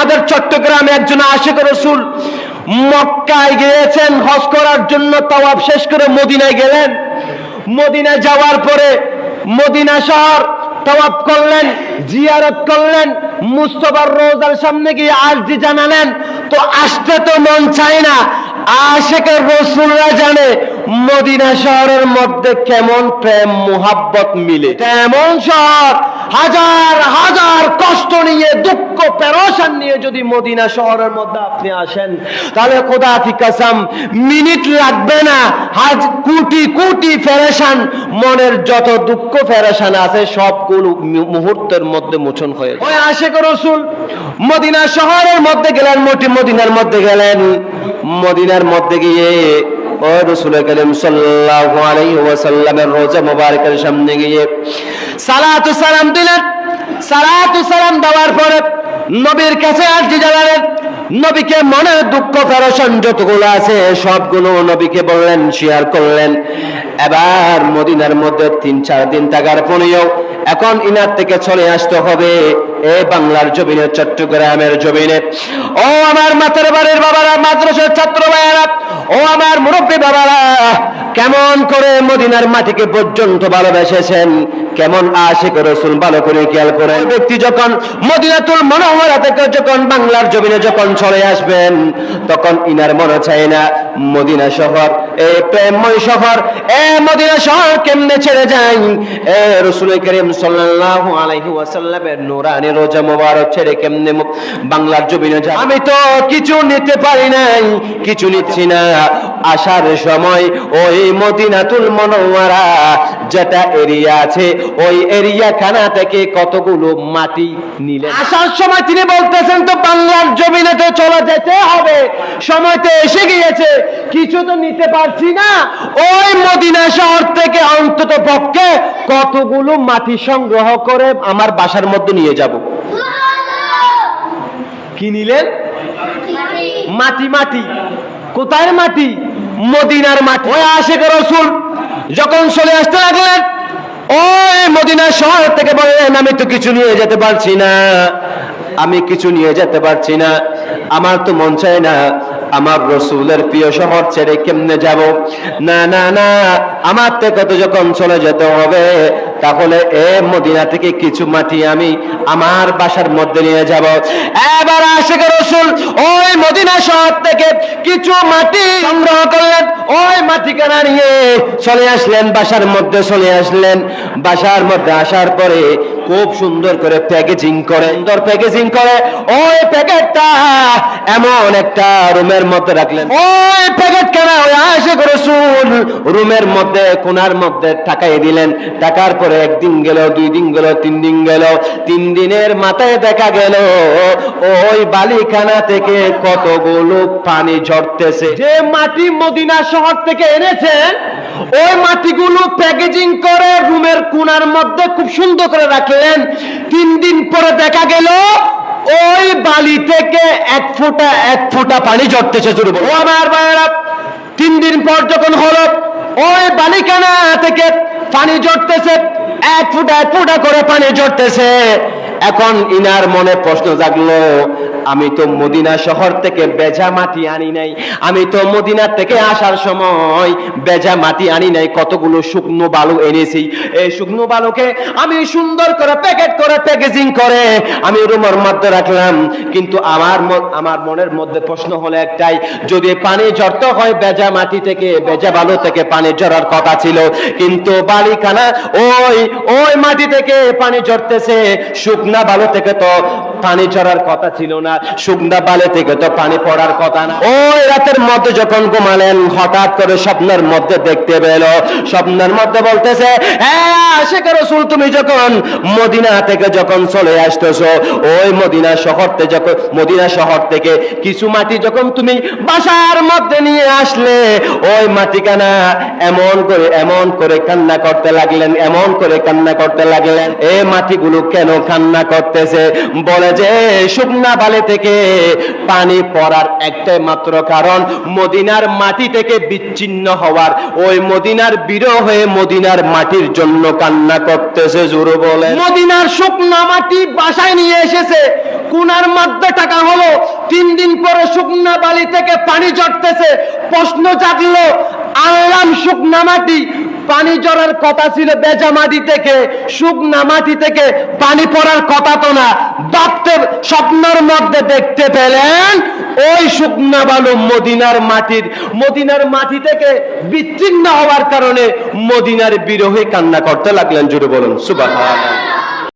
আমাদের চট্টগ্রামে একজন আশেক রসুল মক্কায় গিয়েছেন, হজ করার জন্য তাওয়াব শেষ করে মদিনায় গেলেন। মদিনায় যাওয়ার পরে মদিনা শহর তাওয়াব করলেন, জিয়ারত করলেন, মুস্তফার রোজার সামনে গিয়ে আর্জি জানালেন। তো আসতে তো মন চায় না আশেকের রসুলরা জানে মদিনা শহরের মধ্যে কেমন প্রেম মুহাব্বত মিলে। তেমন শহর? হাজার হাজার কষ্ট নিয়ে দুঃখ পেরোশান নিয়ে যদি মদিনা শহরের মধ্যে আপনি আসেন তাহলে খোদা কাসাম মিনিট লাগবে না। হাজ কোটি কোটি ফেরেশান মনের যত দুঃখ ফেরেশান আছে সবগুলো মুহূর্তের মধ্যে মোচন হয়ে ওই আশেক রসুল মদিনা শহরের মধ্যে গেলেন মোটি মদিনার মধ্যে গেলেন। মদিনার মধ্যে গিয়ে, ও রসুল করিম সাল্লাল্লাহু আলাইহি ওয়াসাল্লামের রোজা মোবারকের সামনে গিয়ে সালাতু সালাম দিলেন। সালাতু সালাম দেওয়ার পরে নবীর কাছে আরজি জানালেন, নবীকে মনে দুঃখ ফেরসন যতগুলো আছে সবগুলো নবীকে বললেন শেয়ার করলেন। এবার মদিনার মধ্যে তিন চার দিন থাকার পরেও এখন ইনার থেকে চলে আসতে হবে এ বাংলার জমিনে, চট্টগ্রামের জমিনে। ও আমার মাথার বাড়ির বাবারা, মাদ্রাসার ছাত্র ভাইয়ারা, ও আমার মুরব্বী বাবারা, কেমন করে মদিনার মাটিকে পর্যন্ত ভালোবেসেছেন? কেমন আশিক রসুল ভালো করে খেয়াল করেন ব্যক্তি যখন মদিনাতুল মনোহরা থেকে যখন বাংলার জমিনে যখন চলে আসবেন, তখন ইনার মনে চায় না মদিনা শহর এ প্রেমময় এ মদিনা শহর কেমনে ছেড়ে যাই এ রসুল করিম সাল্লাল্লাহু আলাইহি ওয়াসাল্লামের নূরানি রোজা মোবারক ছেড়ে কেমনে বাংলার জমিনে যায়? আমি তো কিছু নিতে পারি নাই, কিছু নিচ্ছি না। আসার সময় ওই মদিনাতুল মনোয়ারা যেটা এরিয়া আছে। ওই এরিয়া খানা থেকে কতগুলো মাটি নিলেন? আসার সময় তিনি বলতেছেন, তো বাংলার জমিনে তো চলে যেতে হবে। সময় তো এসে গিয়েছে। কিছু তো নিতে পারছি না। ওই মদিনা শহর থেকে অন্তত পক্ষে কতগুলো মাটি সংগ্রহ করে আমার বাসার মধ্যে নিয়ে যাব? কি নিলেন? মাটি মাটি। কোথায় মাটি? মদিনার মাটি। ওই আশেখ রসুল যখন চলে আসতে লাগলেন, ওই মদিনা শহর থেকে বললেন, আমি তো কিছু নিয়ে যেতে পারছি না। আমি কিছু নিয়ে যেতে পারছি না। আমার তো মন চায় না। আমার রসুলের প্রিয় শহর ছেড়ে কেমনে যাব? না না না। আমার থেকে তো যখন চলে যেতে হবে, তাহলে এ মদিনা থেকে কিছু মাটি আমি আমার বাসার মধ্যে নিয়ে যাব। এবার আশেখ রসুল ওই মদিনা শহর থেকে কিছু মাটি সংগ্রহ করলেন, ওই মাটি কেনা নিয়ে চলে আসলেন, বাসার মধ্যে চলে আসলেন। বাসার মধ্যে আসার পরে খুব সুন্দর করে প্যাকেজিং করে, সুন্দর প্যাকেজিং করে, ওই প্যাকেটটা এমন একটা রুমের মধ্যে রাখলেন। ওই প্যাকেট কেনা ওই আশেখ রসুল রুমের মধ্যে কোনার মধ্যে টাকাই দিলেন। টাকার পরে একদিন গেল, দুই দিন গেল, তিন দিন গেল, তিন দিনের মাথায় দেখা গেল, ওই বালিখানা থেকে কতগুলো পানি ঝরতেছে। যে মাটি মদিনা শহর থেকে এনেছেন ওই মাটিগুলো প্যাকেজিং করে রুমের কোনার মধ্যে খুব সুন্দর করে রাখলেন। তিন দিন পরে দেখা গেল, ওই বালি থেকে এক ফোঁটা এক ফোঁটা পানি ঝরতেছে। শুরু ও আমার ভাইয়েরা, তিন দিন পর যখন হলো ওই বালিকানা থেকে পানি জড়তেছে এক ফুটা এক ফুটা করে পানি ঝরতেছে। এখন ইনার মনে প্রশ্ন জাগলো, আমি তো মদিনা শহর থেকে বেজা মাটি আনি নাই, আমি তো মদিনা থেকে আসার সময় বেজা মাটি আনি নাই, কতগুলো শুকনো বালু এনেছি। এই শুকনো বালুকে আমি সুন্দর করে প্যাকেট করে প্যাকেজিং করে আমি রুমের মধ্যে রাখলাম। কিন্তু আমার আমার মনের মধ্যে প্রশ্ন হলো একটাই, যদি পানি ঝরতে হয় বেজা মাটি থেকে, বেজা বালু থেকে পানি জড়ার কথা ছিল, কিন্তু বালিখানা ওই ওই মাটি থেকে পানি জড়তেছে শুকনা বালু থেকে তো পানি ঝরার কথা ছিল না, শুকনা বালে থেকে তো পানি পড়ার কথা না। ওই রাতের মধ্যে যখন ঘুমালেন, হঠাৎ করে স্বপ্নের মধ্যে দেখতে পেল। স্বপ্নের মধ্যে বলতেছে হ্যাঁ তুমি যখন মদিনা থেকে যখন চলে ওই মদিনা শহর থেকে যখন, মদিনা শহর থেকে কিছু মাটি যখন তুমি বাসার মধ্যে নিয়ে আসলে, ওই মাটিখানা এমন করে এমন করে কান্না করতে লাগলেন, এমন করে কান্না করতে লাগলেন এই মাটিগুলো কেন কান্না করতেছে? বলে যে শুকনা বালি থেকে পানি পড়ার একটাই মাত্র কারণ, মদিনার মাটি থেকে বিচ্ছিন্ন হওয়ার। ওই মদিনার বিরহ হয়ে মদিনার মাটির জন্য কান্না করতেছে, জোরে বলে মদিনার শুকনা মাটি বাসায় নিয়ে এসেছে। কুনার মধ্যে টাকা হলো, তিন দিন পরে শুকনা বালি থেকে পানি চড়তেছে প্রশ্ন জাগলো আনলাম শুকনা মাটি, পানি জড়ার কথা ছিল বেজা মাটি থেকে, শুকনা মাটি থেকে পানি পড়ার কথা তো না। ভাবতে স্বপ্নের মধ্যে দেখতে পেলেন ওই শুকনা বালু মদিনার মাটির, মদিনার মাটি থেকে বিচ্ছিন্ন হওয়ার কারণে মদিনার বিরোহী কান্না করতে লাগলেন। জুড়ে বলুন সুবাহ